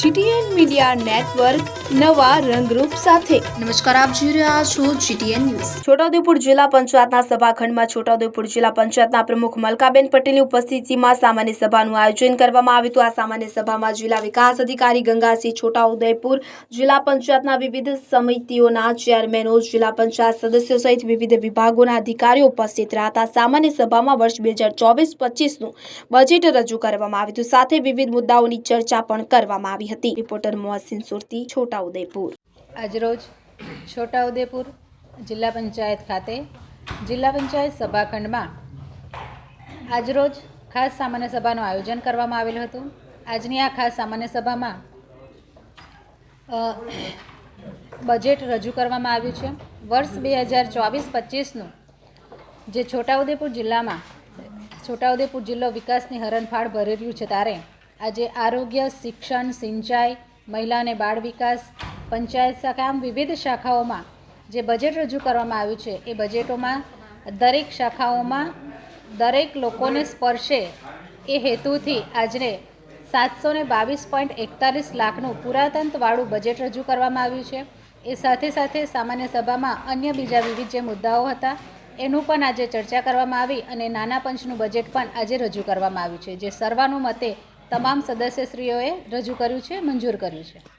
GTN media network નવા રંગરૂપ સાથે. નમસ્કાર આપ જોઈ રહ્યા છો જીટીએન ન્યૂઝ. છોટાઉદેપુર જિલ્લા પંચાયતના સભાખંડમાં છોટાઉદેપુર જિલ્લા પંચાયતના પ્રમુખ મલકાબેન પટેલની ઉપસ્થિતિમાં સામાન્ય સભાનું આયોજન કરવામાં આવ્યું હતું. આ સામાન્ય સભામાં જિલ્લા વિકાસ અધિકારી ગંગાસિંહ છોટાઉદેપુર જિલ્લા પંચાયતના વિવિધ સમિતિઓના ચેરમેનો જિલ્લા પંચાયત સદસ્યો સહિત વિવિધ વિભાગોના અધિકારીઓ ઉપસ્થિત રહ્યા હતા. સામાન્ય સભામાં વર્ષ બે હજાર ચોવીસ પચીસનું બજેટ રજૂ કરવામાં આવ્યું હતું. સાથે વિવિધ મુદ્દાઓની ચર્ચા પણ કરવામાં આવી હતી. રિપોર્ટર મોહસિન સુરતી, છોટાઉદેપુર. આજરોજ છોટાઉદેપુર જિલ્લા પંચાયત ખાતે જિલ્લા પંચાયત સભાખંડમાં આજરોજ ખાસ સામાન્ય સભાનું આયોજન કરવામાં આવેલું હતું. આજની આ ખાસ સામાન્ય સભામાં બજેટ રજૂ કરવામાં આવ્યું છે. વર્ષ બે હજાર ચોવીસ પચીસનું જે છોટાઉદેપુર જિલ્લામાં, છોટાઉદેપુર જિલ્લો વિકાસની હરણફાળ ભરી રહ્યું છે ત્યારે આજે આરોગ્ય, શિક્ષણ, સિંચાઈ, મહિલા અને બાળ વિકાસ પંચાયત શાખા આમ વિવિધ શાખાઓમાં જે બજેટ રજૂ કરવામાં આવ્યું છે, એ બજેટોમાં દરેક શાખાઓમાં દરેક લોકોને સ્પર્શે એ હેતુથી આજને સાતસો ને બાવીસ પોઈન્ટ એકતાલીસ લાખનું પુરાતંત્રવાળું બજેટ રજૂ કરવામાં આવ્યું છે. એ સાથે સાથે સામાન્ય સભામાં અન્ય બીજા વિવિધ જે મુદ્દાઓ હતા, એનું પણ આજે ચર્ચા કરવામાં આવી અને નાના પંચનું બજેટ પણ આજે રજૂ કરવામાં આવ્યું છે. જે સર્વાનુમતે તમામ સદસ્યશ્રીઓએ રજૂ કર્યું છે મંજૂર કર્યું છે.